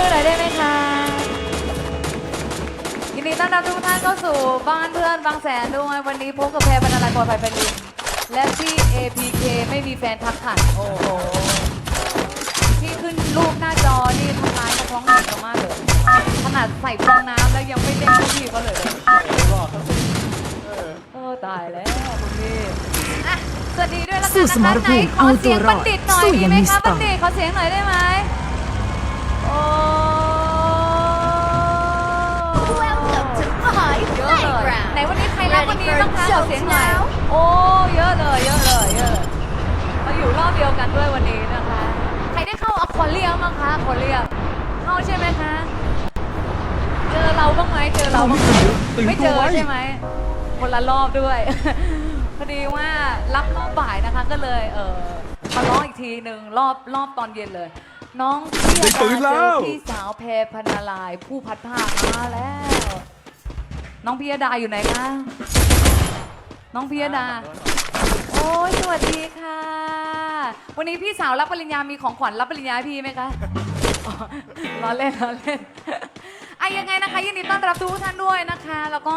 มือหน่อยได้ไหมคะยินดีต้อนรับทุกท่านเข้าสู่บ้านเพื่อนบางแสนด้วยวันนี้พบกับแพรบรรลัยปลอดภัยเป็นดินและที่ APK ไม่มีแฟนทักขันโอ้โหที่ขึ้นรูปหน้าจอนี่ทำลายนักร้องหญิงเรามากเลยขนาดใส่ฟองน้ำแล้วยังไม่เล่นพวกพี่เขาเลยเออตายแล้วคุณพี่อะสวัสดีด้วยละกันสู้นะสมคะรไหนภูมิขอเสียงเอาตัวรบัอณดฑิตหน่อยสู้ดีอย่างไหมมีคะสไตบัล์ณฑิตขอเสียงหน่อยได้ไหม น playground. วันนี้ใครรับวันนี้บ้างคะขอเสียงหน่อยโอ้เยอะเลยเยอะเลยเยอะเลยมาอยู่รอบเดียวกันด้วยวันนี้นะคะ ใครได้เข้าอควาเรียมบ้างคะอควาเรียมเข้าใช่ไหมคะเจอเราบ้างไหมเจอเราบ้างไหมไม่เจอใช่ไหมคนละรอบด้วย พอดีว่ารับรอบบ่ายนะคะก็เลยเออมาร้องอีกทีหนึ่งรอบรอบตอนเย็นเลย น้องพี่ได้ตื่นแล้เจอวพี่สาวแพรพนาลายผู้พัดผ้ามาแล้ว น้องพิยดาอยู่ไหนคะ น้องพิยดา โอ้ยสวัสดีค่ะ วันนี้พี่สาวรับปริญญา มีของขวัญรับปริญญาให้พี่ไหมคะอ๋อล้อเล่นล้อเล่นไอะยังไงนะคะยินดีต้อนรับทุกท่านด้วยนะคะ แล้วก็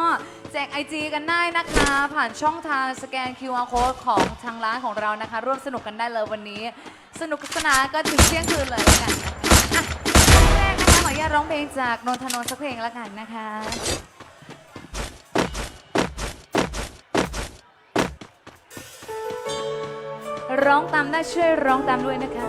แจก IG กันได้นะคะ ผ่านช่องทางสแกน QR code ของทางร้านของเรานะคะ ร่วมสนุกกันได้เลยวันนี้ สนุกสนานกันถึงเที่ยงคืนเลยแล้วกันนะคะอะเพลงแรกนะคะขออนุญาตร้องเพลงจากนนทนนท์สักเพลงแล้วกันนะคะ ร้องตามได้ช่วยร้องตามด้วยนะคะ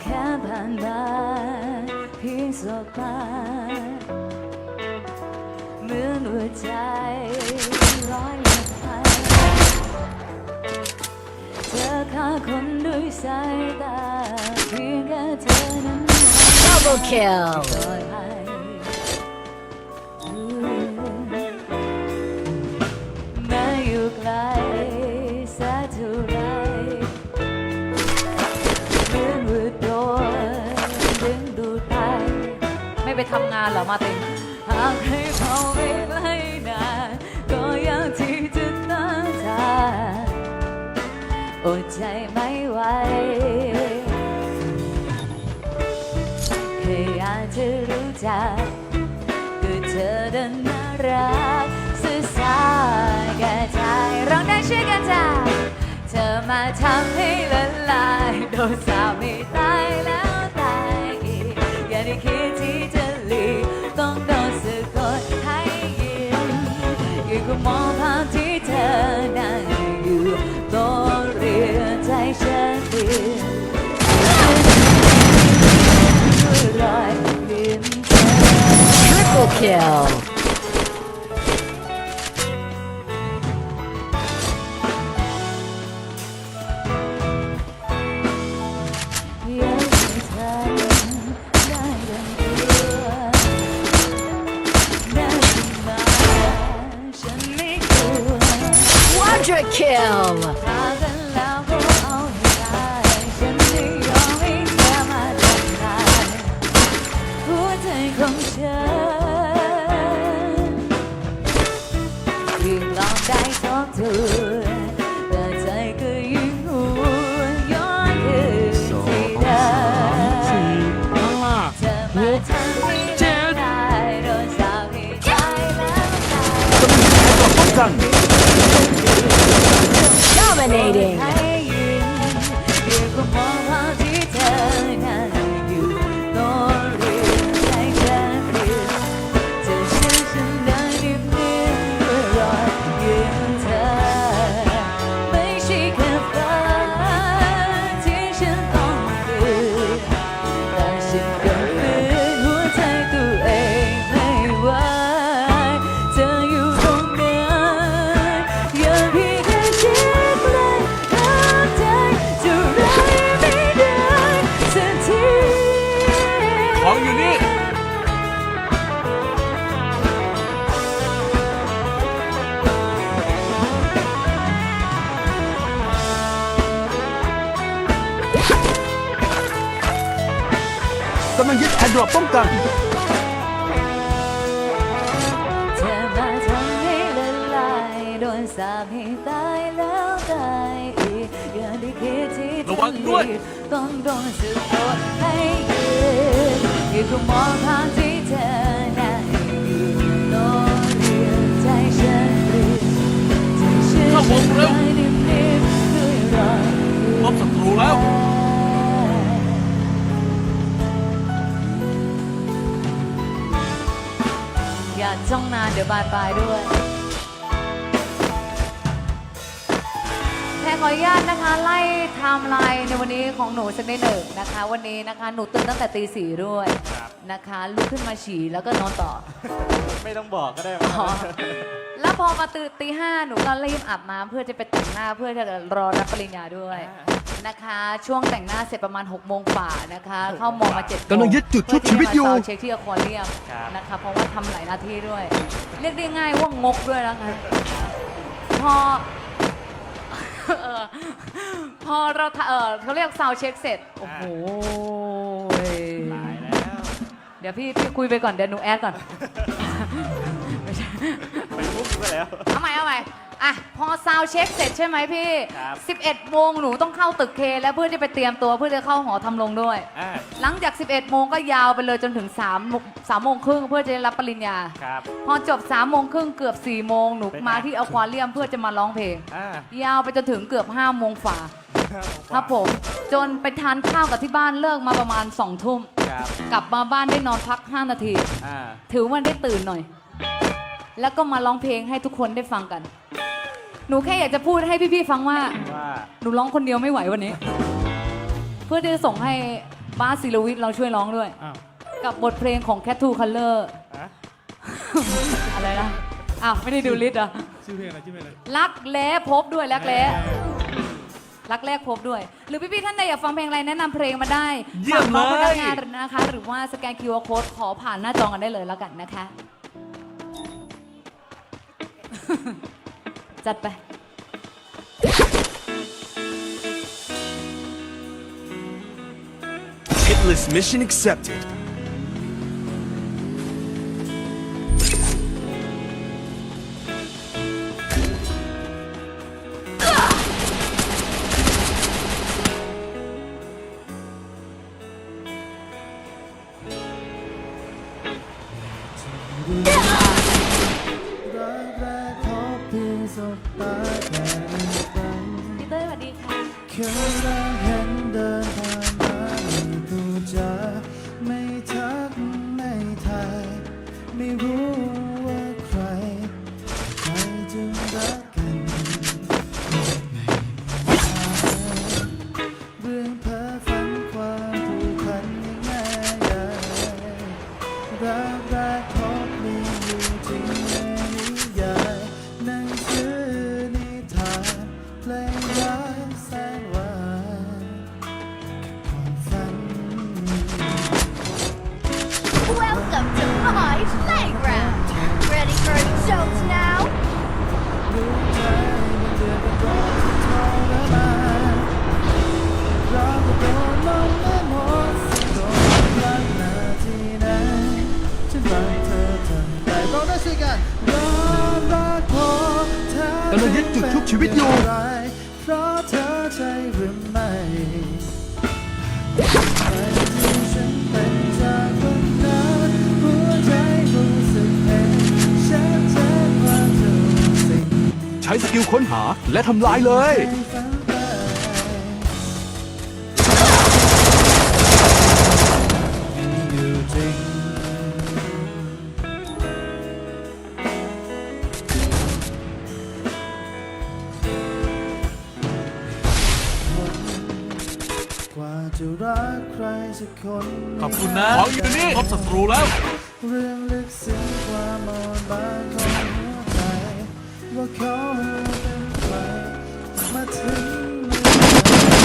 แค่ผ่านมาเพียงสบตาเหมือนหัวใจร้อยละพันเธอฆ่าคนด้วยสายตาเพียงแค่เธอนั้น Double kill านเหรอมาตินหากให้เขาไปไกลนานก็ยังที่จะตั้งใจอดใจไม่ไหวแค่อยากจะรู้จักก็เธอเดินน่ารักสื่อสารแก่ใจร้องได้ช่วยกันจ้าเธอมาทำให้ละลายโดนสามีตายแล้ว มองภาพที่เธอนั่งอยู่ต้องเรียนใจฉันเปลี่ยนรอยลิ้นเธอ Triple kill Quadra kill Dominating ำลังยึดแอร์ดรอปป้องกัน เธอมาทำให้ละลายโดนสาปให้ตายแล้คิดที่ระวังด้วยจะรีบต้องโดนสะกดให้ยืนอยู่ก็มองทางที่เธอนั่งอยู่โน้นเรียกใจฉันเรียกใจฉันเข้าวงเร็วไม่ได้นิ่มๆด้วยรอย พบศัตรูแล้ว จ้องนานเดี๋ยวบานปลายด้วยแค่ขออนุญาตนะคะ ไล่ไทม์ไลน์ในวันนี้ของหนูสักนิดหนึ่งนะคะ วันนี้นะคะหนูตื่นตั้งแต่ตีสี่ด้วยนะคะลุกขึ้นมาฉี่แล้วก็นอนต่อ ไม่ต้องบอกก็ได้อ๋อ แล้วพอมาตื่นตีห้าหนูก็รีบอาบน้ำเพื่อจะไปแต่งหน้าเพื่อจะรอรับปริญญาด้วย นะคะ ช่วงแต่งหน้าเสร็จประมาณ6กโมงฝ่านะคะ เข้ามองมาเจ็ดโมงกำลังยึดจุดชุบชีวิตอยู่ เพื่ที่จะมาซาวด์เช็คที่อควาเรียมนะคะ เพราะว่าทำหลายหน้าที่ด้วย เรียกได้ง่ายว่างกด้วยนะคะพอเออพอเราทะเออเขาเรียกซาวด์เช็คเสร็จ โอ้โห ตายแล้ว เดี๋ยวพี่พี่คุยไปก่อนเดี๋ยวหนูแอดก่อน ไม่ใช่ ไปมุกก็แล้ว เอาใหม่เอาใหม่ อะพอซาวด์เช็คเสร็จใช่ไหมพี่ ครับ 11โมงหนูต้องเข้าตึกเคแล้วเพื่อจะไปเตรียมตัวเพื่อจะเข้าหอทำลงด้วย อ่าหลังจาก 11โมงก็ยาวไปเลยจนถึง3โมง3โมงครึ่งเพื่อจะได้รับปริญญา ครับ พอจบ3โมงครึ่งเกือบ4โมงหนูเป็นไง มาที่อควาเรียมเพื่อจะมาร้องเพลง อ่ายาวไปจนถึงเกือบ5โมงฝ่าครับผม จนไปทานข้าวกับที่บ้านเลิกมาประมาณ2ทุ่มครับกลับมาบ้านได้นอนพัก 5 นาที อ่าถือว่าได้ตื่นหน่อย แล้วก็มาร้องเพลงให้ทุกคนได้ฟังกัน หนูแค่อยากจะพูดให้พี่ๆฟังว่า ว่าหนูร้องคนเดียวไม่ไหววันนี้ เพื่อที่จะส่งให้บ้าสศิลวิทย์เราช่วยร้องด้วย อ้าวกับบทเพลงของ Cat Two Color ฮะอะไรนะอ้าวไม่ได้ดูลิสต์เหรอะชื่อเพลงอะไรชื่อเพลงอะไรรักแล้พบด้วยรักแล้ รักแรกพบด้วย หรือพี่ๆท่านใดอยากฟังเพลงอะไรแนะนำเพลงมาได้เยี่ยมฝากน้องพเลนักยงานนะคะ หรือว่าสแกน QR Code ขอผ่านหน้าจอกันได้เลยแล้วกันนะคะ จัดไป Hitless mission accepted. ช้สกิลค้นหาและทำลายเลยอยู่จริงกว่าจะรักใครสักคนขอบคุณนะ ของอยู่นี่พบศัตรูแล้ว เรื่องลึกซึ้งความอ่อนบางของหัวใจ ว่าเขาเป็นใครมาถึง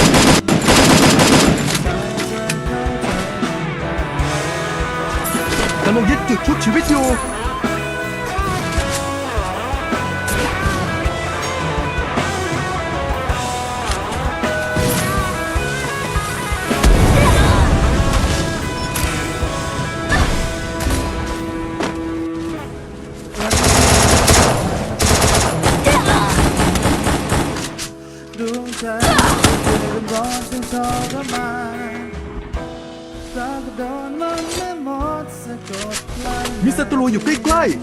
กำลังยึดจุดชุบชีวิตอยู่ Unio Pinkfly!